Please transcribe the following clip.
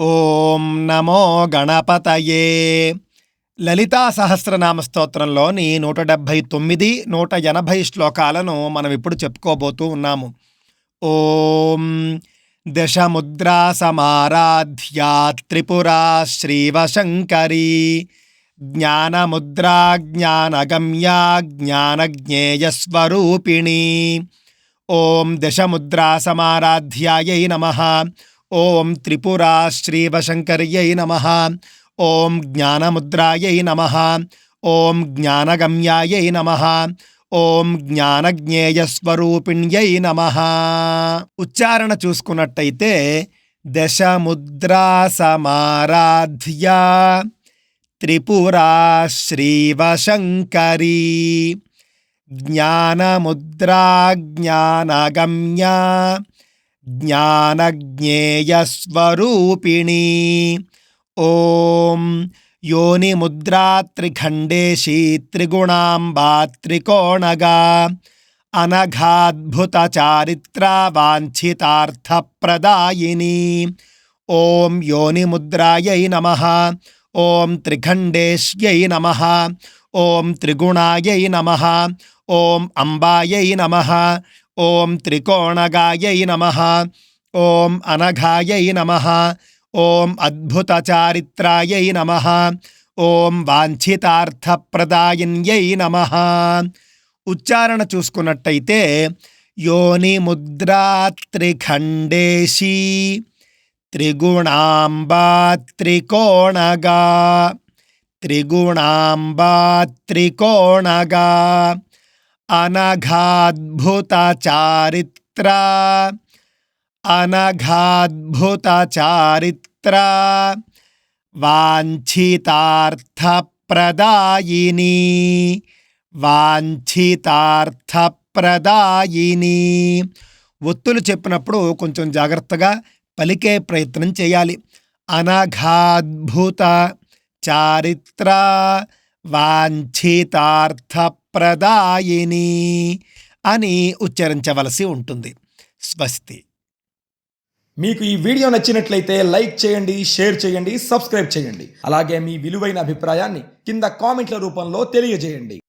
ఓం నమో గణపతయే. లలితా సహస్రనామ స్తోత్రంలోని నూట డెబ్భై తొమ్మిది నూట ఎనభై శ్లోకాలను మనం ఇప్పుడు చెప్పుకోబోతూ ఉన్నాము. ఓం దశముద్రా సమారాధ్యా త్రిపురా శ్రీవశంకరీ. జ్ఞానముద్రా జ్ఞానగమ్యా జ్ఞానజ్ఞేయస్వరూపిణి. ఓం దశముద్రా సమారాధ్యాయై నమ. ఓం త్రిపురా శ్రీవశంకర్యై నమ. ఓం జ్ఞానముద్రాయై నమ. ఓం జ్ఞానగమ్యాయై నమ. ఓం జ్ఞానజ్ఞేయస్వరూపిణ్యై నమ. ఉచ్చారణ చూసుకున్నట్టయితే దశముద్రా సమారాధ్యా త్రిపురా శ్రీవశంకరీ జ్ఞానముద్రా జ్ఞానగమ్యా జ్ఞానజ్ఞేయస్వరూపిణీ ఓం యోనిముద్రా త్రిఖండేశీ త్రిగుణాంబా త్రికోణగా అనఘాద్భుత చారిత్రా వాంఛితార్థప్రదాయిని ఓం యోనిముద్రాయై నమ ఓం త్రిఖండేశ్యై నమ ఓం త్రిగుణాయై నమ ఓం అంబాయై నమ ఓం త్రికోణగాయై నమ. ఓం అనఘాయై నమ. ఓం అద్భుతచారిత్రాయై నమ. ఓం వాంఛితార్థప్రదాయిన్యై నమ. ఉచ్చారణ చూసుకున్నట్టయితే యోని ముద్రా త్రిఖండేశీ త్రిగుణాంబా త్రికోణగా త్రిగుణాంబా త్రికోణగా. అనఘాద్భుత చారిత్ర అనఘాద్భుత చారిత్ర వాంఛితార్థప్రదాయిని. వాంఛితార్థప్రదాయిని. ఒత్తులు చెప్పినప్పుడు కొంచెం జాగ్రత్తగా పలికే ప్రయత్నం చేయాలి. అనఘాద్భుత చారిత్ర వాంఛితార్థ ప్రదాయిని అని ఉచ్చరించవలసి ఉంటుంది. స్వస్తి. మీకు ఈ వీడియో నచ్చినట్లయితే లైక్ చేయండి షేర్ చేయండి సబ్స్క్రైబ్ చేయండి. అలాగే మీ విలువైన అభిప్రాయాన్ని కింద కామెంట్ల రూపంలో తెలియజేయండి.